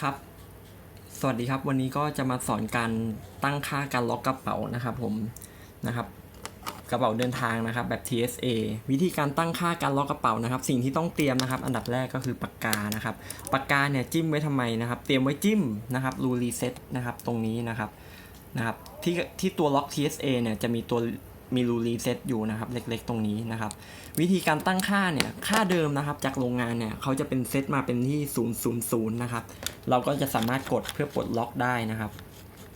ครับ สวัสดีครับ วันนี้ก็จะมาสอนการตั้งค่าการล็อกกระเป๋านะครับผมนะครับ กระเป๋าเดินทางนะครับ แบบ TSA วิธีการตั้งค่าการล็อกกระเป๋านะครับ สิ่งที่ต้องเตรียมนะครับ อันดับแรกก็คือปากกานะครับ ปากกาเนี่ยจิ้มไว้ทำไมนะครับ เตรียมไว้จิ้มนะครับรูรีเซ็ตนะครับ ตรงนี้นะครับนะครับที่ที่ตัวล็อก TSA เนี่ยจะมีตัว มีรูรีเซ็ตอยู่นะครับ เล็กๆตรงนี้นะครับ วิธีการตั้งค่าเนี่ย ค่าเดิมนะครับ จากโรงงานเนี่ยเขาจะเป็นเซตมาเป็นที่ 000 นะครับ เราก็จะสามารถกดเพื่อปลดล็อกได้นะครับ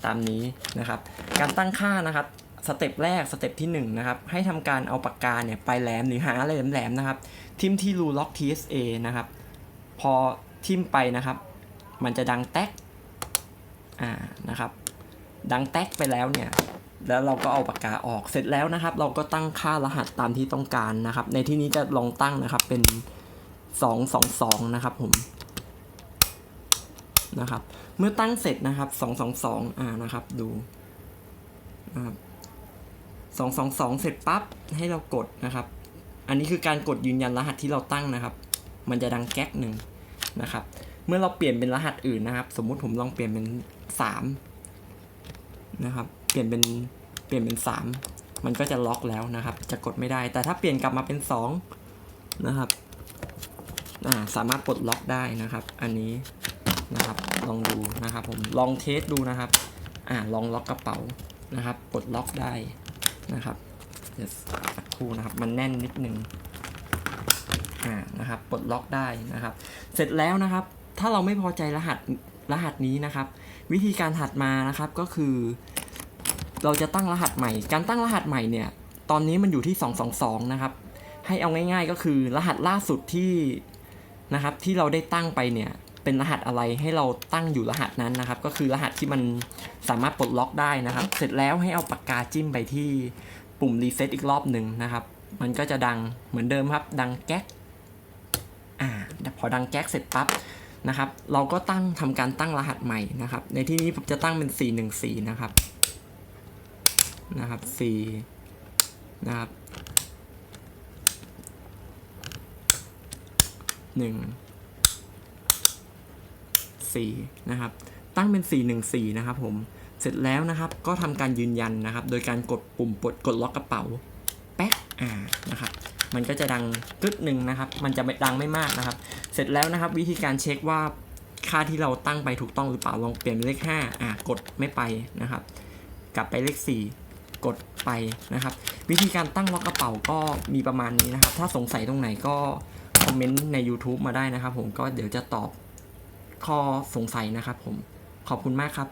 ตามนี้นะครับ การตั้งค่านะครับสเต็ปแรกสเต็ปที่1นงนะครับให้ทำการเอาปากกาเนี่ยไปแหลมหรือหาอะไรแหลมๆนะครับ ทิมที่รูล็อก TSA นะครับ พอทิมไปนะครับ มันจะดังแต๊กอ่านะครับ ดังแต๊กไปแล้วเนี่ย แล้วเราก็เอาปากกาออกเสร็จแล้วนะครับ เราก็ตั้งค่ารหัสตามที่ต้องการนะครับ ในที่นี้จะลองตั้งนะครับเป็น 222 นะครับผมนะครับ เมื่อตั้งเสร็จนะครับ 222อ่านะครับดูนะครับ222 เสร็จปั๊บให้เรากดนะครับ อันนี้คือการกดยืนยันรหัสที่เราตั้งนะครับ มันจะดังแก๊กหนึ่งนะครับ เมื่อเราเปลี่ยนเป็นรหัสอื่นนะครับ สมมุติผมลองเปลี่ยนเป็น 3 นะครับ ปลี่ยนเป็นเปลี่ยนเป็นสามมันก็จะล็อกแล้วนะครับ จะกดไม่ได้ แต่ถ้าเปลี่ยนกลับมาเป็นสองนะครับสามารถปลดล็อกได้นะครับ อันนี้นะครับ ลองดูนะครับ ผมลองเทสดูนะครับ อ่าลองล็อกกระเป๋านะครับปลดล็อกได้นะครับเดี๋ยวสักครู่นะครับ มันแน่นนิดนึงอ่านะครับปลดล็อกได้นะครับ เสร็จแล้วนะครับ ถ้าเราไม่พอใจรหัสรหัสนี้นะครับ วิธีการถัดมานะครับก็คือ เราจะตั้งรหัสใหม่ การตั้งรหัสใหม่เนี่ยตอนนี้มันอยู่ที่ 222 นะครับ ให้เอาง่ายๆก็คือรหัสล่าสุดที่นะครับที่เราได้ตั้งไปเนี่ยเป็นรหัสอะไรให้เราตั้งอยู่รหัสนั้นนะครับ ก็คือรหัสที่มันสามารถปลดล็อกได้นะครับ เสร็จแล้วให้เอาปากกาจิ้มไปที่ปุ่มรีเซ็ตอีกรอบหนึ่งนะครับ มันก็จะดังเหมือนเดิมครับ ดังแก๊กอ่าพอดังแก๊กเสร็จปั๊บนะครับ เราก็ตั้งทำการตั้งรหัสใหม่นะครับ ในที่นี้ผมจะตั้งเป็น 414 นะครับ นะครับ4นะครับ1 4นะครับ ตั้งเป็น 414 นะครับผม เสร็จแล้วนะครับ ก็ทำการยืนยันนะครับ โดยการกดปุ่มปลดกดล็อกกระเป๋า แป๊ก อ่า นะครับ มันก็จะดังกึดหนึ่งนะครับ มันจะไม่ดังไม่มากนะครับ เสร็จแล้วนะครับ วิธีการเช็คว่าค่าที่เราตั้งไปถูกต้องหรือเปล่า ลองเปลี่ยนเป็นเลข 5 อ่า กดไม่ไปนะครับ กลับไปเลข 4 กดไปนะครับ วิธีการตั้งล็อกกระเป๋าก็มีประมาณนี้นะครับ ถ้าสงสัยตรงไหนก็คอมเมนต์ใน YouTube มาได้นะครับ ผมก็เดี๋ยวจะตอบข้อสงสัยนะครับ ผมขอบคุณมากครับ